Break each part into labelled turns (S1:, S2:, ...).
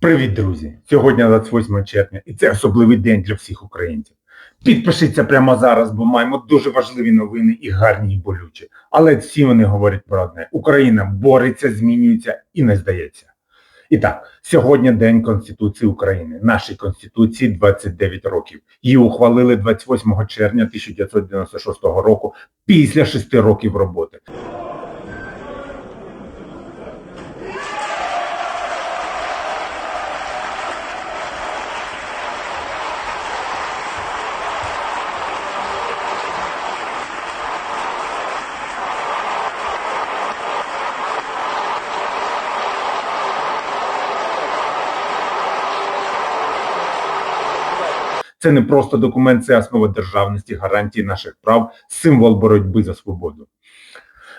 S1: Привіт, друзі! Сьогодні 28 червня і це особливий день для всіх українців. Підпишіться прямо зараз, бо маємо дуже важливі новини і гарні, і болючі. Але всі вони говорять про одне. Україна бореться, змінюється і не здається. І так, сьогодні День Конституції України. Нашій Конституції 29 років. Її ухвалили 28 червня 1996 року після 6 років роботи. Це не просто документ, це основа державності, гарантії наших прав, символ боротьби за свободу.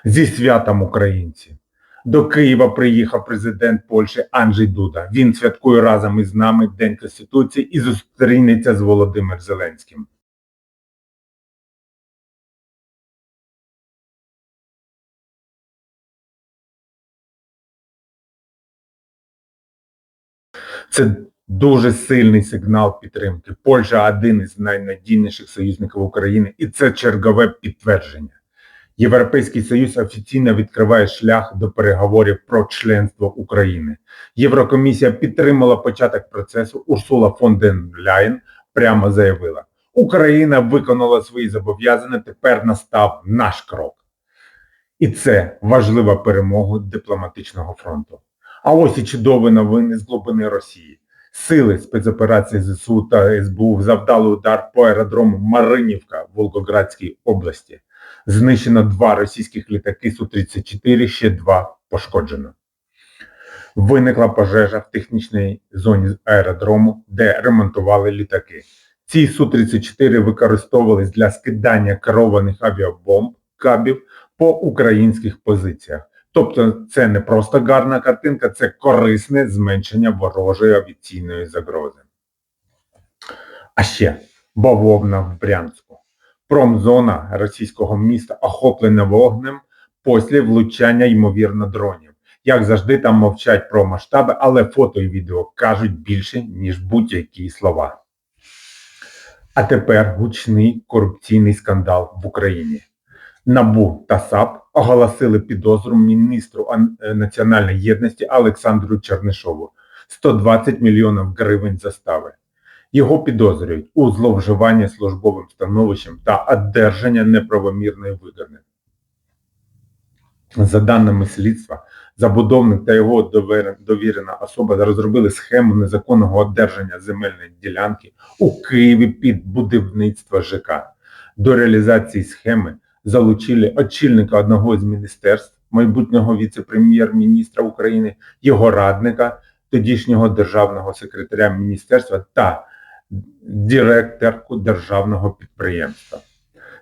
S1: Зі святом українці. До Києва приїхав президент Польщі Анджей Дуда. Він святкує разом із нами День Конституції і зустрінеться з Володимиром Зеленським. Це дуже сильний сигнал підтримки. Польща один із найнадійніших союзників України, і це чергове підтвердження. Європейський Союз офіційно відкриває шлях до переговорів про членство України. Єврокомісія підтримала початок процесу. Урсула фон ден Ляєн прямо заявила: Україна виконала свої зобов'язання. Тепер настав наш крок. І це важлива перемога дипломатичного фронту. А ось і чудові новини з глибини Росії. Сили спецоперації ЗСУ та СБУ завдали удар по аеродрому Маринівка в Волгоградській області. Знищено два російських літаки Су-34, ще два пошкоджено. Виникла пожежа в технічній зоні аеродрому, де ремонтували літаки. Ці Су-34 використовувались для скидання керованих авіабомб кабів по українських позиціях. Тобто це не просто гарна картинка, це корисне зменшення ворожої авіаційної загрози. А ще бавовна в Брянську. Промзона російського міста охоплена вогнем після влучання, ймовірно, дронів. Як завжди, там мовчать про масштаби, але фото і відео кажуть більше, ніж будь-які слова. А тепер гучний корупційний скандал в Україні. НАБУ та САП оголосили підозру міністру е, національної єдності Олександру Чернишову 120 мільйонів гривень застави. Його підозрюють у зловживанні службовим становищем та одержання неправомірної вигоди. За даними слідства, забудовник та його довірена особа розробили схему незаконного одержання земельної ділянки у Києві під будівництво ЖК. До реалізації схеми залучили очільника одного з міністерств, майбутнього віце-прем'єр-міністра України, його радника, тодішнього державного секретаря міністерства та директорку державного підприємства.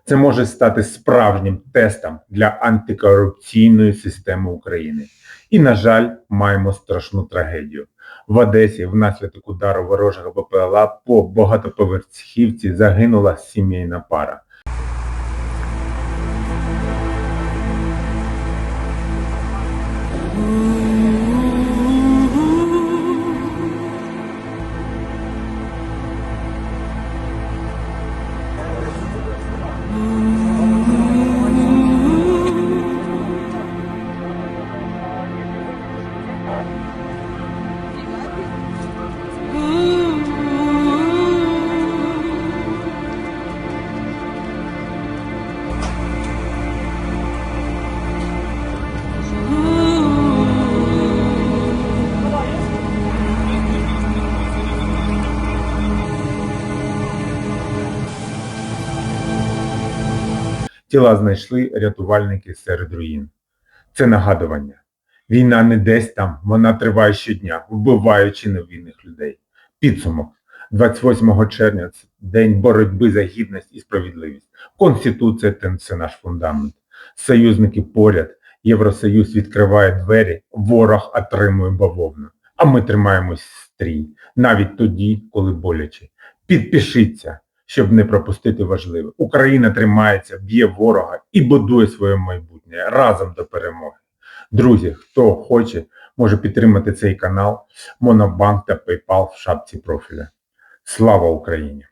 S1: Це може стати справжнім тестом для антикорупційної системи України. І, на жаль, маємо страшну трагедію. В Одесі внаслідок удару ворожого БПЛА по багатоповерхівці загинула сімейна пара. Тіла знайшли рятувальники серед руїн. Це нагадування. Війна не десь там, вона триває щодня, вбиваючи невинних людей. Підсумок. 28 червня це день боротьби за гідність і справедливість. Конституція – це наш фундамент. Союзники поряд, Євросоюз відкриває двері, ворог отримує бавовну. А ми тримаємось стрій, навіть тоді, коли боляче. Підпишіться, щоб не пропустити важливе. Україна тримається, б'є ворога і будує своє майбутнє разом до перемоги. Друзі, хто хоче, може підтримати цей канал, Монобанк та PayPal в шапці профіля. Слава Україні!